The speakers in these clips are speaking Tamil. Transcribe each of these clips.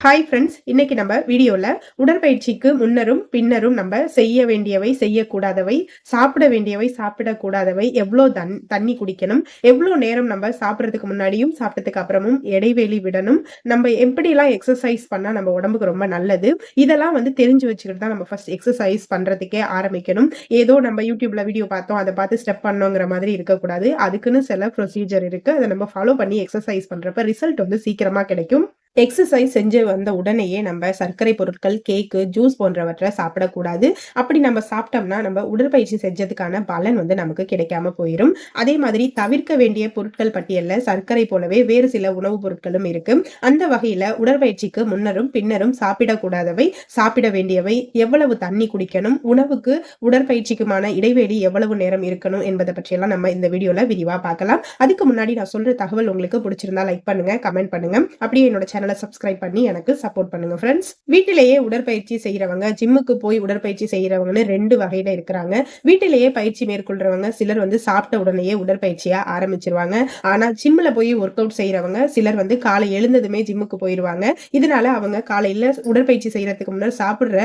ஹாய் ஃப்ரெண்ட்ஸ் இன்னைக்கு நம்ம வீடியோவில் உடற்பயிற்சிக்கு முன்னரும் பின்னரும் நம்ம செய்ய வேண்டியவை செய்யக்கூடாதவை சாப்பிட வேண்டியவை சாப்பிடக்கூடாதவை எவ்வளோ தன் தண்ணி குடிக்கணும் எவ்வளோ நேரம் நம்ம சாப்பிட்றதுக்கு முன்னாடியும் சாப்பிட்டதுக்கு அப்புறமும் இடைவெளி விடணும் நம்ம எப்படிலாம் எக்ஸசைஸ் பண்ணால் நம்ம உடம்புக்கு ரொம்ப நல்லது இதெல்லாம் வந்து தெரிஞ்சு வச்சுக்கிட்டு தான் நம்ம ஃபர்ஸ்ட் எக்ஸசைஸ் பண்ணுறதுக்கே ஆரம்பிக்கணும். ஏதோ நம்ம யூடியூப்ல வீடியோ பார்த்தோம் அதை பார்த்து ஸ்டெப் பண்ணோங்கிற மாதிரி இருக்கக்கூடாது. அதுக்குன்னு சில ப்ரொசீஜர் இருக்குது அதை நம்ம ஃபாலோ பண்ணி எக்ஸசைஸ் பண்ணுறப்ப ரிசல்ட் வந்து சீக்கிரமாக கிடைக்கும். எக்ஸசைஸ் செஞ்சு வந்த உடனேயே நம்ம சர்க்கரை பொருட்கள் கேக்கு ஜூஸ் போன்றவற்றை சாப்பிடக்கூடாது. அப்படி நம்ம சாப்பிட்டோம்னா நம்ம உடற்பயிற்சி செஞ்சதுக்கான பலன் வந்து நமக்கு கிடைக்காம போயிடும் அதே மாதிரி தவிர்க்க வேண்டிய பொருட்கள் பட்டியலில் சர்க்கரை போலவே வேறு சில உணவுப் பொருட்களும் இருக்கு. அந்த வகையில உடற்பயிற்சிக்கு முன்னரும் பின்னரும் சாப்பிடக்கூடாதவை சாப்பிட வேண்டியவை எவ்வளவு தண்ணி குடிக்கணும் உணவுக்கு உடற்பயிற்சிக்குமான இடைவெளி எவ்வளவு நேரம் இருக்கணும் என்பதை பற்றியெல்லாம் நம்ம இந்த வீடியோல விரிவா பார்க்கலாம். அதுக்கு முன்னாடி நான் சொல்ற தகவல் உங்களுக்கு பிடிச்சிருந்தா லைக் பண்ணுங்க கமெண்ட் பண்ணுங்க. அப்படியே என்னோட சேனல் சப்ஸ்கிரைப் பண்ணி எனக்கு சப்போர்ட் பண்ணுங்க ஃப்ரெண்ட்ஸ் வீட்டிலேயே உடற்பயிற்சி செய்யறவங்க ஜிம்முக்கு போய் உடற்பயிற்சி செய்யறவங்கன்னு ரெண்டு வகையில இருக்கிறாங்க. வீட்டிலேயே பயிற்சி மேற்கொள்றவங்க சிலர் வந்து சாப்பிட்ட உடனேயே உடற்பயிற்சியா ஆரம்பிச்சிருவாங்க. ஆனா ஜிம்ல போய் ஒர்க் அவுட் செய்யறவங்க சிலர் வந்து காலை எழுந்ததுமே ஜிம்முக்கு போயிருவாங்க. இதனால அவங்க காலையில உடற்பயிற்சி செய்யறதுக்கு முன்னாடி சாப்பிடுற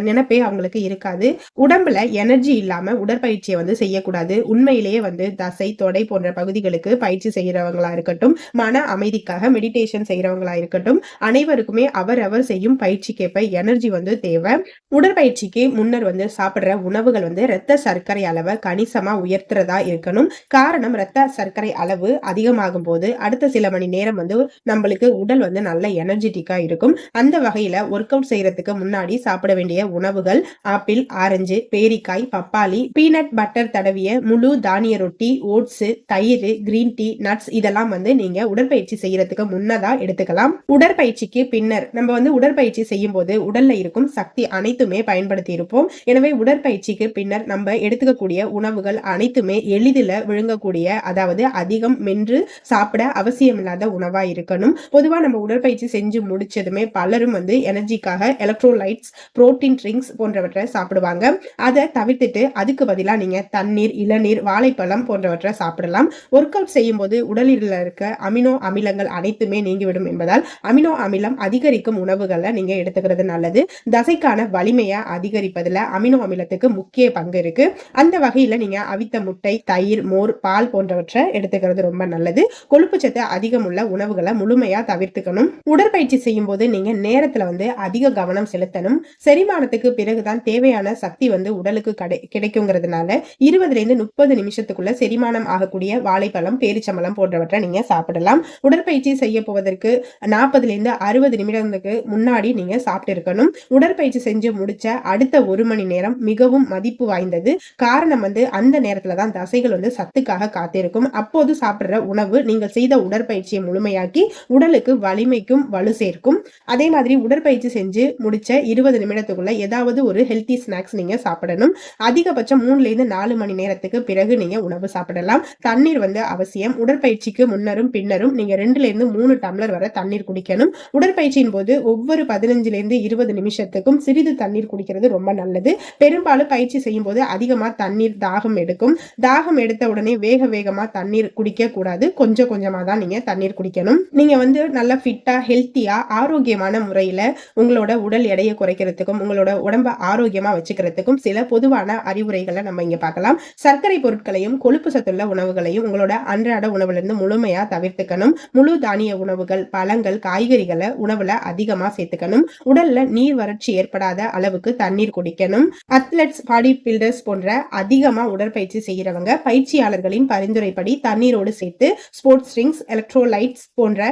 நினைப்பே அவங்களுக்கு இருக்காது. உடம்புல எனர்ஜி இல்லாம உடற்பயிற்சியை வந்து செய்யக்கூடாது. உண்மையிலேயே வந்து தசை தொடை போன்ற பகுதிகளுக்கு பயிற்சி செய்யறவங்களா இருக்கட்டும் மன அமைதிக்காக மெடிடேஷன் செய்யறவங்களா இருக்கட்டும் அனைவருக்குமே அவரவர் செய்யும் பயிற்சிக்கேற்ப எனர்ஜி வந்து தேவை. உடற்பயிற்சிக்கு முன்னர் வந்து சாப்பிடுற உணவுகள் வந்து இரத்த சர்க்கரை அளவை கணிசமா உயர்த்துறதா இருக்கணும். காரணம் இரத்த சர்க்கரை அளவு அதிகமாகும் போது அடுத்த சில மணி நேரம் வந்து நம்மளுக்கு உடல் வந்து நல்ல எனர்ஜெட்டிக்கா இருக்கும். அந்த வகையில ஒர்க் அவுட் செய்யறதுக்கு முன்னாடி சாப்பிட வேண்டிய உணவுகள் ஆப்பிள் ஆரஞ்சு பேரிக்காய் பப்பாளி பீனட் பட்டர் தடவிய முழு தானிய ரொட்டி ஓட்ஸ் தயிர் கிரீன் டீ நட்ஸ் இதெல்லாம் வந்து நீங்க உடற்பயிற்சி செய்யறதுக்கு முன்னதா எடுத்துக்கலாம். உடற்பயிற்சிக்கு பின்னர் நம்ம வந்து உடற்பயிற்சி செய்யும் போது உடல்ல இருக்கும் சக்தி அனைத்துமே பயன்படுத்தி இருப்போம் எனவே உடற்பயிற்சிக்கு பின்னர் நம்ம எடுத்துக்கக்கூடிய உணவுகள் அனைத்துமே எளிதில் விழுங்கக்கூடிய அதாவது அதிகம் மென்று சாப்பிட அவசியமில்லாத உணவா இருக்கணும். பொதுவா நம்ம உடற்பயிற்சி செஞ்சு முடிச்சதுமே பலரும் வந்து எனர்ஜிக்காக எலக்ட்ரோலைட்ஸ் புரோட்டீன் ட்ரிங்க்ஸ் போன்றவற்றை சாப்பிடுவாங்க. அதை தவிர்த்துட்டு அதுக்கு பதிலாக நீங்க தண்ணீர் இளநீர் வாழைப்பழம் போன்றவற்றை சாப்பிடலாம். ஒர்க் அவுட் செய்யும் போது உடலில் இருக்க அமினோ அமிலங்கள் அனைத்துமே நீங்கிவிடும் என்பதால் அமினோ அமிலம் அதிகரிக்கும் உணவுகளை நீங்க எடுத்துக்கிறது நல்லது. தசைக்கான வலிமையை அதிகரிப்பதுல அமினோ அமிலத்துக்கு முக்கிய பங்கு இருக்கு. அந்த வகையில நீங்க அவித்த முட்டை தயிர் மோர் பால் போன்றவற்றை எடுத்துக்கிறது ரொம்ப நல்லது. கொழுப்பு சத்து அதிகம் உள்ள உணவுகளை முழுமையா தவிர்த்துக்கணும். உடற்பயிற்சி செய்யும் போது நீங்க நேரத்துல வந்து அதிக கவனம் செலுத்தணும். செரிமானத்துக்கு பிறகுதான் தேவையான சக்தி வந்து உடலுக்கு கிடை கிடைக்குங்கிறதுனால இருபதுல இருந்து முப்பது நிமிஷத்துக்குள்ள செரிமானம் ஆகக்கூடிய வாழைப்பழம் பேரிச்சம்பழம் போன்றவற்றை நீங்க சாப்பிடலாம். உடற்பயிற்சி செய்ய போவதற்கு நாற்பதுல இருந்து அறுபது நிமிடங்களுக்கு முன்னாடி நீங்க சாப்பிட்டு இருக்கணும் உடற்பயிற்சி செஞ்சு முடிச்ச அடுத்த ஒரு மணி நேரம் மிகவும் மதிப்பு வாய்ந்தது. காரணம் வந்து அந்த நேரத்துல தான் தசைகள் வந்து சத்துக்காக காத்திருக்கும். அப்போது சாப்பிடுற உணவு நீங்கள் செய்த உடற்பயிற்சியை முழுமையாக்கி உடலுக்கு வலிமைக்கும் வலு சேர்க்கும். அதே மாதிரி உடற்பயிற்சி செஞ்சு முடிச்ச இருபது நிமிடத்துக்குள்ள ஏதாவது ஒரு ஹெல்த்தி ஸ்நாக்ஸ் நீங்க சாப்பிடணும். அதிகபட்சம் மூணுல இருந்து நாலு மணி நேரத்துக்கு பிறகு நீங்க உணவு சாப்பிடலாம். தண்ணீர் வந்து அவசியம். உடற்பயிற்சிக்கு முன்னரும் பின்னரும் நீங்க ரெண்டுல இருந்து மூணு டம்ளர் வர தண்ணீர் குடிக்கணும் உடற்பயிற்சியின் போது ஒவ்வொரு பதினஞ்சுல இருந்து இருபது நிமிஷத்துக்கும் சிறிது தண்ணீர் குடிக்கிறது ரொம்ப நல்லது. பெரும்பாலும் பயிற்சி செய்யும் போது அதிகமா தண்ணீர் தாகம் எடுக்கும். தாகம் எடுத்த உடனே வேக வேகமா தண்ணீர் குடிக்க கூடாது கொஞ்சம் கொஞ்சமா தான் நீங்க தண்ணீர் குடிக்கணும். நீங்க வந்து நல்லா ஃபிட்டா ஹெல்த்தியா ஆரோக்கியமான முறையில உங்களோட உடல் எடையை குறைக்கிறதுக்கும் உங்களோட உடம்ப ஆரோக்கியமா வச்சுக்கிறதுக்கும் சில பொதுவான அறிவுரைகளை நம்ம இங்க பார்க்கலாம். சர்க்கரை பொருட்களையும் கொழுப்பு சத்துள்ள உணவுகளையும் உங்களோட அன்றாட உணவுல இருந்து முழுமையா தவிர்த்துக்கணும். முழு தானிய உணவுகள் பழங்கள் காய்கறிகளை உணவுல அதிகமா சேர்த்துக்கணும். உடல்ல நீர் வறட்சி ஏற்படாத அளவுக்கு தண்ணீர் குடிக்கணும். அத்லெட்ஸ் பாடி பில்டர்ஸ் போன்ற அதிகமா உடற்பயிற்சி செய்யறவங்க பயிற்சியாளர்களின் பரிந்துரைப்படி தண்ணீரோடு சேர்த்து ஸ்போர்ட்ஸ் ட்ரிங்க்ஸ் எலக்ட்ரோலைட்ஸ் போன்ற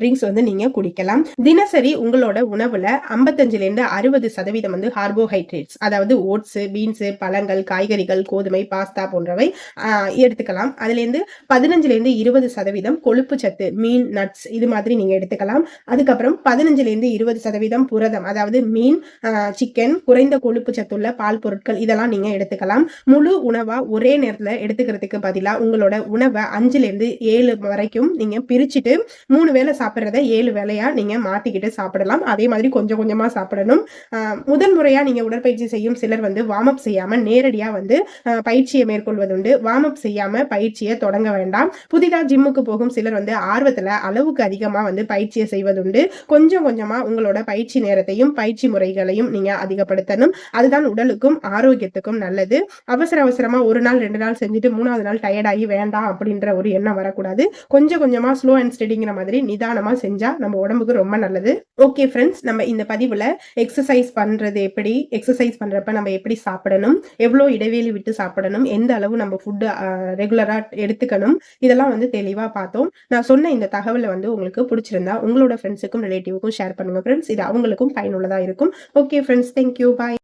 ட்ரிங்க்ஸ் வந்து நீங்க குடிக்கலாம். தினசரி உங்களோட உணவுல ஐம்பத்தஞ்சுல இருந்து அறுபது சதவீதம் வந்து கார்போஹைட்ரேட்ஸ் அதாவது ஓட்ஸ் பீன்ஸ் பழங்கள் காய்கறிகள் கோதுமை பாஸ்தா போன்றவை எடுத்துக்கலாம். அதுல இருந்து பதினஞ்சுல இருந்து இருபது சதவீதம் கொழுப்பு சத்து மீன் நட்ஸ் இது மாதிரி நீங்க எடுத்துக்கலாம். அதுக்கப்புறம் பதினஞ்சுல இருந்து இருபது சதவீதம் புரதம் அதாவது மீன் சிக்கன் குறைந்த கொழுப்பு சத்துள்ள பால் பொருட்கள் இதெல்லாம் நீங்க எடுத்துக்கலாம். முழு உணவா ஒரே நேரத்துல எடுத்துக்கிறதுக்கு பதிலா உங்களோட உணவை அஞ்சுல இருந்து ஏழு வரைக்கும் நீங்க பிரிச்சுட்டு மூணு வேளை சாப்பிட்றத ஏழு வேலையாக நீங்க மாற்றிக்கிட்டு சாப்பிடலாம். அதே மாதிரி கொஞ்சம் கொஞ்சமா சாப்பிடணும். ஆஹ் முதல் முறையா நீங்க உடற்பயிற்சி செய்யும் சிலர் வந்து வார்ம் அப் செய்யாம நேரடியா வந்து பயிற்சியை மேற்கொள்வதுண்டு. வார்ம் அப் செய்யாம பயிற்சியை தொடங்க வேண்டாம். புதிதா ஜிம்முக்கு போகும் சிலர் வந்து ஆர்வத்துல அளவுக்கு அதிகமாக வந்து பயிற்சி பயிற்சியை செய்வதுண்டு. கொஞ்சம் கொஞ்சமா உங்களோட பயிற்சி நேரத்தையும் பயிற்சி முறைகளையும் நீங்க அதிகப்படுத்தணும். அதுதான் உடலுக்கும் ஆரோக்கியத்துக்கும் நல்லது. அவசர அவசரமா ஒரு நாள் ரெண்டு நாள் செஞ்சுட்டு மூணாவது நாள் டயர்டாகி வேண்டாம் அப்படின்ற ஒரு எண்ணம் வரக்கூடாது. கொஞ்சம் கொஞ்சமா ஸ்லோ அண்ட் ஸ்டெடிங்கிற மாதிரி நிதானமா செஞ்சா நம்ம உடம்புக்கு ரொம்ப நல்லது. ஓகே ஃப்ரெண்ட்ஸ் நம்ம இந்த பதிவுல எக்ஸசைஸ் பண்றது எப்படி எக்ஸசைஸ் பண்றப்ப நம்ம எப்படி சாப்பிடணும் எவ்வளோ இடைவெளி விட்டு சாப்பிடணும் எந்த அளவு நம்ம ஃபுட்டு ரெகுலரா எடுத்துக்கணும் இதெல்லாம் வந்து தெளிவா பார்த்தோம். நான் சொன்ன இந்த தகவலை வந்து உங்களுக்கு பிடிச்சிருந்தா உங்களோட ஃப்ரெண்ட்ஸுக்கும் ரிலேட்டிவுக்கும் ஷேர் பண்ணுங்கள் ஃப்ரெண்ட்ஸ் இது அவங்களுக்கும் பயனுள்ளதாக இருக்கும். Okay friends thank you bye